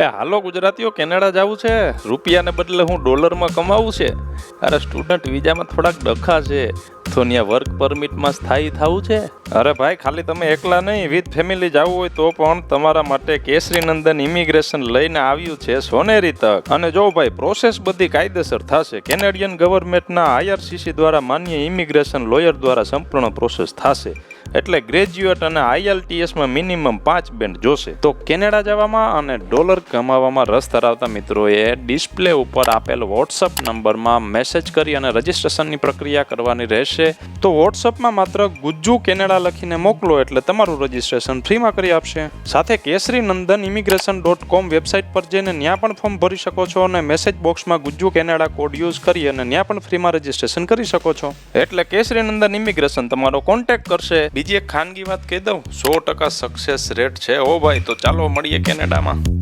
એ હાલો ગુજરાતીઓ, કેનેડા જવું છે? રૂપિયાને બદલે હું ડોલરમાં કમાવું છે? અરે સ્ટુડન્ટ વિઝામાં થોડાક ડખા છે. તો ત્યાં વર્ક પરમિટમાં સ્થાયી થવું છે? અરે ભાઈ, ખાલી તમે એકલા નહીં વિથ ફેમિલી જવું હોય તો પણ તમારા માટે કેસરી નંદન ઇમિગ્રેશન લઈને આવ્યું છે સોનેરી તક. અને જો ભાઈ પ્રોસેસ બધી કાયદેસર થશે. કેનેડિયન ગવર્મેન્ટના આઈઆરસીસી દ્વારા માન્ય ઇમિગ્રેશન લોયર દ્વારા સંપૂર્ણ પ્રોસેસ થશે. એટલે ગ્રેજ્યુએટ અને આઈએલટીએસમાં મિનિમમ પાંચ બેન્ડ જોશે. તો કેનેડા જવામાં અને ડોલર કમાવામાં રસ ધરાવતા મિત્રોએ ડિસ્પ્લે ઉપર આપેલ વોટ્સઅપ નંબરમાં મેસેજ કરી અને રજિસ્ટ્રેશનની પ્રક્રિયા કરવાની રહેશે. તો વોટ્સઅપમાં માત્ર ગુજ્જુ કેનેડા લખીને મોકલો એટલે તમારું રજિસ્ટ્રેશન ફ્રીમાં કરી આપશે. સાથે Kesari Nandan immigration dot com website પર જઈને ત્યાં પણ ફોર્મ ભરી શકો છો અને મેસેજ બોક્સમાં ગુજ્જુ કેનેડા કોડ યુઝ કરી અને ત્યાં પણ ફ્રીમાં રજિસ્ટ્રેશન કરી શકો છો. એટલે કેસરી નંદન ઇમિગ્રેશન તમારો કોન્ટેક્ટ કરશે. બીજી એક ખાનગી વાત કહી દઉં, સો ટકા સક્સેસ રેટ છે. ઓ ભાઈ, તો ચાલો મળીએ કેનેડામાં.